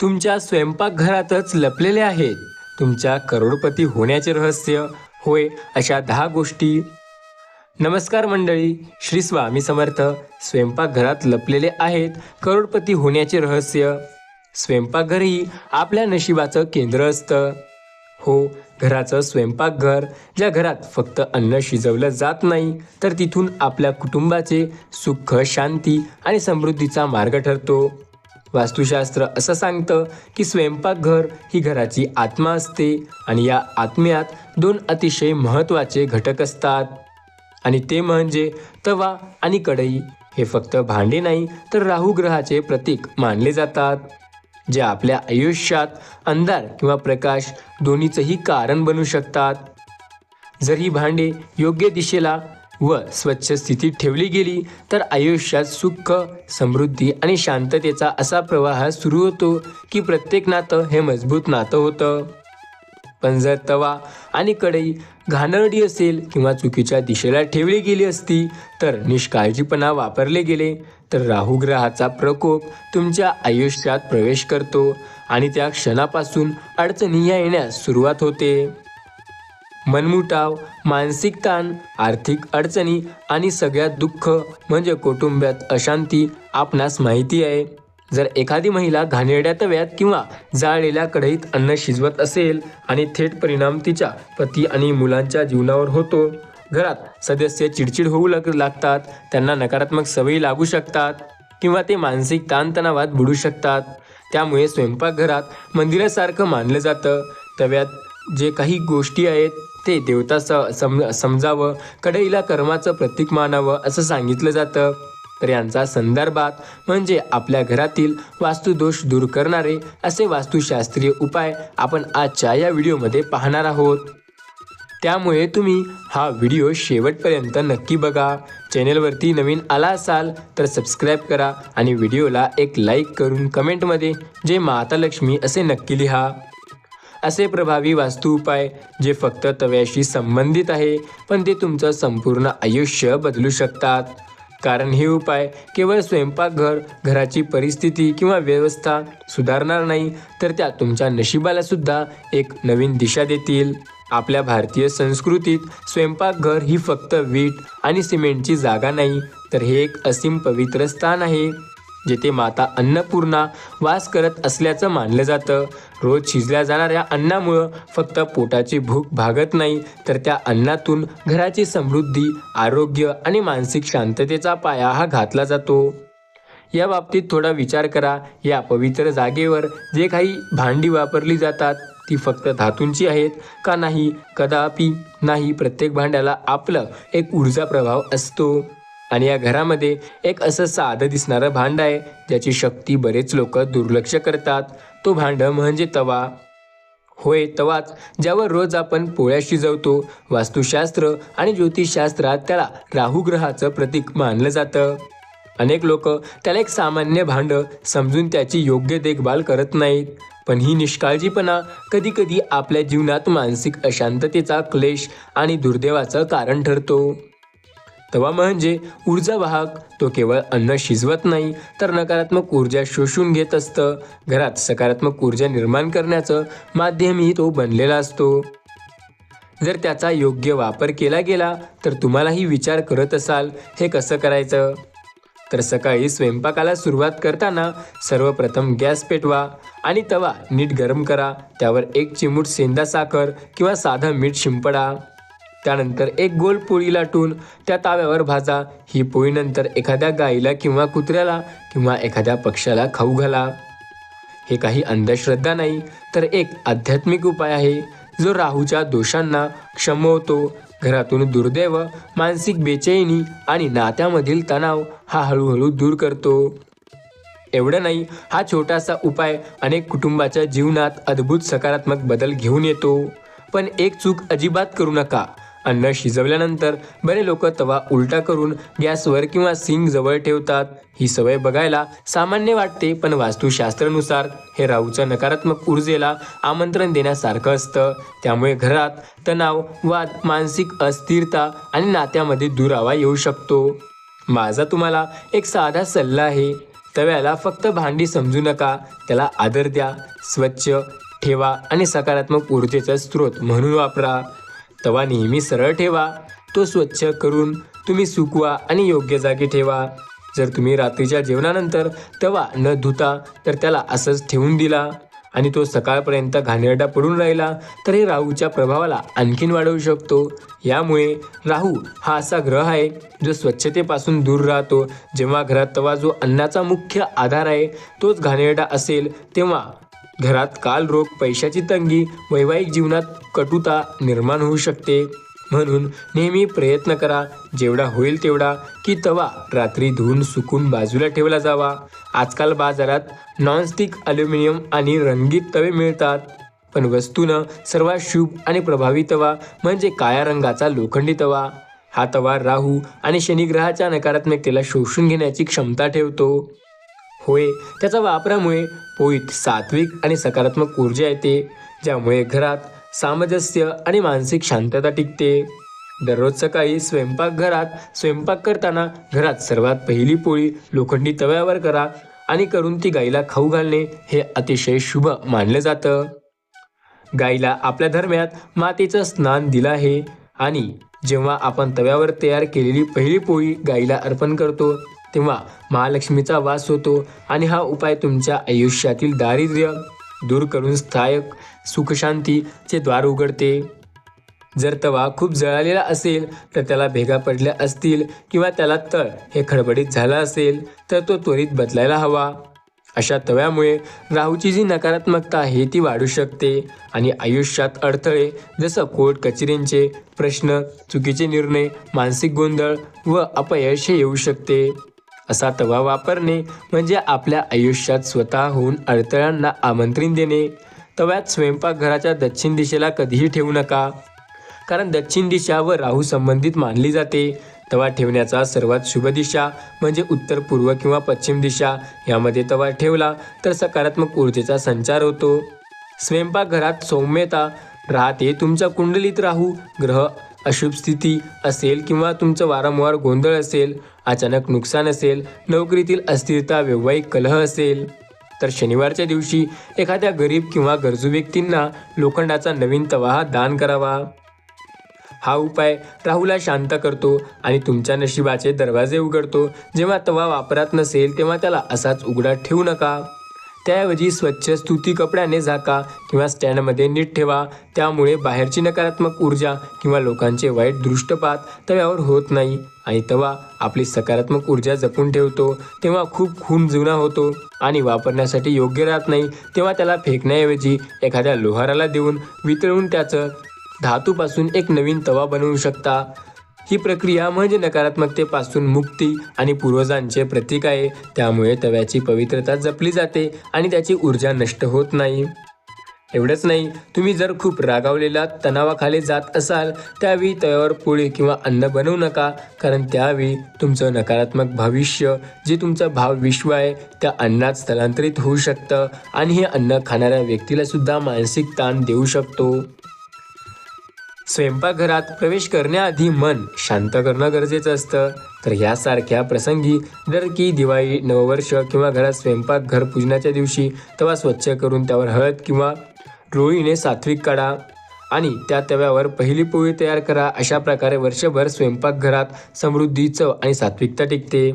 तुमच्या स्वयंपाकघरातच लपलेले आहेत. तुमच्या करोडपती होण्याचे रहस्य. होय अशा दहा गोष्टी. नमस्कार मंडळी श्री स्वामी समर्थ. स्वयंपाकघरात लपलेले आहेत करोडपती होण्याचे रहस्य. स्वयंपाकघर ही आपल्या नशिबाचं केंद्र असतं. हो घराचं स्वयंपाकघर ज्या घरात फक्त अन्न शिजवलं जात नाही तर तिथून आपल्या कुटुंबाचे सुख शांती आणि समृद्धीचा मार्ग ठरतो. वास्तुशास्त्र असं सांगतं की स्वयंपाकघर ही घराची आत्मा असते आणि या आत्म्यात दोन अतिशय महत्त्वाचे घटक असतात. आणि ते म्हणजे तवा आणि कढई हे फक्त भांडे नाही तर राहू ग्रहाचे प्रतीक मानले जातात जे आपल्या आयुष्यात अंधार किंवा प्रकाश दोन्हीचंही कारण बनू शकतात. जर ही भांडे योग्य दिशेला व स्वच्छ स्थितीत ठेवली गेली तर आयुष्यात सुख समृद्धी आणि शांततेचा असा प्रवाह सुरू होतो की प्रत्येक नातं हे मजबूत नातं होतं. पण जर तवा आणि कढई घाणरडी असेल किंवा चुकीच्या दिशेला ठेवली गेली असती तर निष्काळजीपणा वापरले गेले तर राहू ग्रहाचा प्रकोप तुमच्या आयुष्यात प्रवेश करतो आणि त्या क्षणापासून अडचणी या येण्यास सुरुवात होते. मनमुटाव मानसिक ताण आर्थिक अडचणी आणि सगळ्यात दुःख म्हणजे कुटुंबात अशांती आपणास माहिती आहे. जर एखादी महिला घाणेरड्या तव्यात किंवा जाळलेल्या कढईत अन्न शिजवत असेल आणि थेट परिणाम तिच्या पती आणि मुलांच्या जीवनावर होतो. घरात सदस्य चिडचिड होऊ लाग लागतात. त्यांना नकारात्मक सवयी लागू शकतात किंवा ते मानसिक ताणतणावात बुडू शकतात. त्यामुळे स्वयंपाकघरात मंदिरासारखं मानलं जातं. तव्यात जे काही गोष्टी आहेत ते देवता स सम समजावं कढईला कर्माचं प्रतीक मानावं असं सांगितलं जातं. तर यांचा संदर्भात म्हणजे आपल्या घरातील वास्तुदोष दूर करणारे असे वास्तुशास्त्रीय उपाय आपण आजच्या या व्हिडिओमध्ये पाहणार आहोत. त्यामुळे तुम्ही हा व्हिडिओ शेवटपर्यंत नक्की बघा. चॅनेलवरती नवीन आला असाल तर सबस्क्राईब करा आणि व्हिडिओला एक लाईक करून कमेंटमध्ये जे माता लक्ष्मी असे नक्की लिहा. असे प्रभावी वास्तू उपाय जे फक्त तव्याशी संबंधित आहे पण ते तुमचं संपूर्ण आयुष्य बदलू शकतात. कारण हे उपाय केवळ स्वयंपाकघर घराची परिस्थिती किंवा व्यवस्था सुधारणार नाही तर त्या तुमच्या नशिबाला सुद्धा एक नवीन दिशा देतील. आपल्या भारतीय संस्कृतीत स्वयंपाकघर ही फक्त वीट आणि सिमेंटची जागा नाही तर हे एक असीम पवित्र स्थान आहे. जेथे माता अन्नपूर्णा वास करत असल्याचं मानलं जातं. रोज शिजल्या जाणाऱ्या अन्नामुळं फक्त पोटाची भूक भागत नाही तर त्या अन्नातून घराची समृद्धी आरोग्य आणि मानसिक शांततेचा पाया हा घातला जातो. या बाबतीत थोडा विचार करा. या पवित्र जागेवर जे काही भांडी वापरली जातात ती फक्त धातूंची आहेत का नाही? कदापि नाही. प्रत्येक भांड्याला आपलं एक ऊर्जा प्रभाव असतो. आणि या घरामध्ये एक असं साधं दिसणारं भांड आहे ज्याची शक्ती बरेच लोक दुर्लक्ष करतात. तो भांड म्हणजे तवा. होय तवाच ज्यावर रोज आपण पोळ्या शिजवतो वास्तुशास्त्र आणि ज्योतिषशास्त्रात त्याला राहू ग्रहाचं प्रतीक मानलं जातं. अनेक लोक त्याला एक सामान्य भांड समजून त्याची योग्य देखभाल करत नाहीत. पण ही निष्काळजीपणा कधीकधी आपल्या जीवनात मानसिक अशांततेचा क्लेश आणि दुर्दैवाचं कारण ठरतो. तवा म्हणजे ऊर्जा वाहक तो केवळ अन्न शिजवत नाही तर नकारात्मक ऊर्जा शोषून घेत असतं. घरात सकारात्मक ऊर्जा निर्माण करण्याचं माध्यमही तो बनलेला असतो. जर त्याचा योग्य वापर केला गेला तर तुम्हालाही विचार करत असाल हे कसं करायचं? तर सकाळी स्वयंपाकाला सुरुवात करताना सर्वप्रथम गॅस पेटवा आणि तवा नीट गरम करा. त्यावर एक चिमूट सेंदा साखर किंवा साधं मीठ शिंपडा. त्यानंतर एक गोल पोळी लाटून त्या ताव्यावर भाजा. ही पोळी नंतर एखाद्या गाईला किंवा कुत्र्याला किंवा एखाद्या पक्ष्याला खाऊ घाला. हे काही अंधश्रद्धा नाही तर एक आध्यात्मिक उपाय आहे जो राहूच्या दोषांना क्षमवतो. घरातून दुर्दैव मानसिक बेचैनी आणि नात्यामधील तणाव हा हळूहळू दूर करतो. एवढं नाही हा छोटासा उपाय अनेक कुटुंबाच्या जीवनात अद्भुत सकारात्मक बदल घेऊन येतो. पण एक चूक अजिबात करू नका अन्न शिजवल्यानंतर बरे लोक तवा उलटा करून गॅसवर किंवा सिंग जवळ ठेवतात. ही सवय बघायला सामान्य वाटते पण वास्तुशास्त्रानुसार हे राहूचं नकारात्मक ऊर्जेला आमंत्रण देण्यासारखं असतं. त्यामुळे घरात तणाव वाद मानसिक अस्थिरता आणि नात्यामध्ये दुरावा येऊ शकतो. माझा तुम्हाला एक साधा सल्ला आहे. तव्याला फक्त भांडी समजू नका. त्याला आदर द्या. स्वच्छ ठेवा आणि सकारात्मक ऊर्जेचा स्रोत म्हणून वापरा. तवा नेहमी सरळ ठेवा. तो स्वच्छ करून तुम्ही सुकवा आणि योग्य जागी ठेवा. जर तुम्ही रात्रीच्या जेवणानंतर तवा न धुता तर त्याला असंच ठेवून दिला. आणि तो सकाळपर्यंत घाणेरडा पडून राहिला तर हे राहूच्या प्रभावाला आणखीन वाढवू शकतो. यामुळे राहू हा असा ग्रह आहे जो स्वच्छतेपासून दूर राहतो. जेव्हा घरात तवा जो अन्नाचा मुख्य आधार आहे तोच घाणेरडा असेल तेव्हा घरात काल रोग पैशाची तंगी वैवाहिक जीवनात कटुता निर्माण होऊ शकते. म्हणून नेहमी प्रयत्न करा जेवढा होईल तेवढा की तवा रात्री धुवून सुकून बाजूला ठेवला जावा. आजकाल बाजारात नॉनस्टिक अल्युमिनियम आणि रंगीत तवे मिळतात. पण वस्तूनं सर्वात शुभ आणि प्रभावी तवा म्हणजे काळ्या रंगाचा लोखंडी तवा. हा तवा राहू आणि शनिग्रहाच्या नकारात्मकतेला शोषून घेण्याची क्षमता ठेवतो. होय त्याच्या वापरामुळे पोईत सात्विक आणि सकारात्मक ऊर्जा येते ज्यामुळे घरात सामंजस्य आणि मानसिक शांतता टिकते. दररोज सकाळी स्वयंपाकघरात स्वयंपाक करताना घरात सर्वात पहिली पोळी लोखंडी तव्यावर करा आणि करून ती गाईला खाऊ घालणे हे अतिशय शुभ मानलं जातं. गाईला आपल्या धर्म्यात मातेचं स्नान दिलं आहे आणि जेव्हा आपण तव्यावर तयार केलेली पहिली पोळी गाईला अर्पण करतो तेव्हा महालक्ष्मीचा वास होतो आणि हा उपाय तुमच्या आयुष्यातील दारिद्र्य दूर करून स्थायक सुखशांतीचे द्वार उघडते. जर तवा खूप जळालेला असेल तर त्याला भेगा पडल्या असतील किंवा त्याला तळ हे खडबडीत झालं असेल तर तो त्वरित बदलायला हवा. अशा तव्यामुळे राहूची जी नकारात्मकता आहे ती वाढू शकते आणि आयुष्यात अडथळे जसं कोर्ट कचेरींचे प्रश्न चुकीचे निर्णय मानसिक गोंधळ व अपयश हे येऊ शकते. असा तवा वापरणे म्हणजे आपल्या आयुष्यात स्वतःहून अडथळ्यांना आमंत्रण देणे. तव्यात स्वयंपाकघराच्या दक्षिण दिशेला कधीही ठेवू नका. कारण दक्षिण दिशा व राहू संबंधित मानली जाते. तवा ठेवण्याचा सर्वात शुभ दिशा म्हणजे उत्तर पूर्व किंवा पश्चिम दिशा. यामध्ये तवा ठेवला तर सकारात्मक ऊर्जेचा संचार होतो. स्वयंपाकघरात सौम्यता. राहते तुमच्या कुंडलीत राहू. ग्रह अशुभ स्थिती असेल किंवा तुमचं वारंवार गोंधळ असेल अचानक नुकसान असेल नोकरीतील अस्थिरता वैवाहिक कलह असेल तर शनिवारच्या दिवशी एखाद्या गरीब किंवा गरजू व्यक्तींना लोखंडाचा नवीन तवा हा दान करावा. हा उपाय राहूला शांत करतो आणि तुमच्या नशिबाचे दरवाजे उघडतो. जेव्हा तवा वापरात नसेल तेव्हा त्याला असाच उघडा ठेवू नका. त्याऐवजी स्वच्छ स्तुती कपड्याने झाका किंवा स्टँडमध्ये नीट ठेवा. त्यामुळे बाहेरची नकारात्मक ऊर्जा किंवा लोकांचे वाईट दृष्टपात तव्यावर होत नाही. आणि तवा आपली सकारात्मक ऊर्जा जपून ठेवतो. तेव्हा खूप खून जुना होतो आणि वापरण्यासाठी योग्य राहत नाही. तेव्हा त्याला फेकण्याऐवजी एखाद्या लोहाराला देऊन वितळून त्याचं धातूपासून एक नवीन तवा बनवू शकता. ही प्रक्रिया म्हणजे नकारात्मकतेपासून मुक्ती आणि पूर्वजांचे प्रतीक आहे. त्यामुळे तव्याची पवित्रता जपली जाते आणि त्याची ऊर्जा नष्ट होत नाही. एवढंच नाही तुम्ही जर खूप रागावलेला तणावाखाली जात असाल त्यावेळी तव्यावर पोळी किंवा अन्न बनवू नका कारण त्यावेळी तुमचं नकारात्मक भविष्य जे तुमचं भाव विश्व आहे त्या अन्नात स्थलांतरित होऊ शकतं आणि हे अन्न खाणाऱ्या व्यक्तीला सुद्धा मानसिक ताण देऊ शकतो. स्वयंपाकघरात प्रवेश करण्याआधी मन शांत करणं गरजेचं असतं. तर यासारख्या प्रसंगी जर की दिवाळी नववर्ष किंवा घरात स्वयंपाकघर पूजनाच्या दिवशी तवा स्वच्छ करून त्यावर हळद किंवा रोळीने सात्विक काढा आणि त्या तव्यावर पहिली पोळी तयार करा. अशा प्रकारे वर्षभर स्वयंपाकघरात समृद्धी चव आणि सात्विकता टिकते.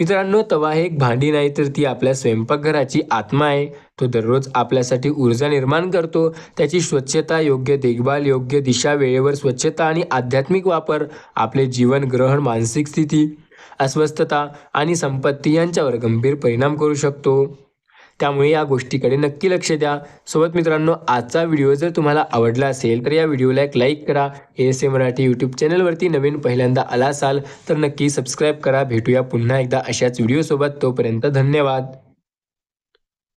मित्रांनो तवा हे एक भांडी नाही तर ती आपल्या स्वयंपाकघराची आत्मा आहे. तो दररोज आपल्यासाठी ऊर्जा निर्माण करतो. त्याची स्वच्छता योग्य देखभाल योग्य दिशा वेळेवर स्वच्छता आणि आध्यात्मिक वापर आपले जीवन ग्रहण मानसिक स्थिती अस्वस्थता आणि संपत्ती यांच्यावर गंभीर परिणाम करू शकतो. त्यामुळे या गोष्टीकडे नक्की लक्ष द्या. सोबत मित्रांनो आजचा व्हिडिओ जर तुम्हाला आवडला असेल तर या व्हिडिओला एक लाईक करा. एस ए मराठी यूट्यूब चॅनलवरती नवीन पहिल्यांदा आला असाल तर नक्की सबस्क्राईब करा. भेटूया पुन्हा एकदा अशाच व्हिडिओसोबत. तोपर्यंत धन्यवाद.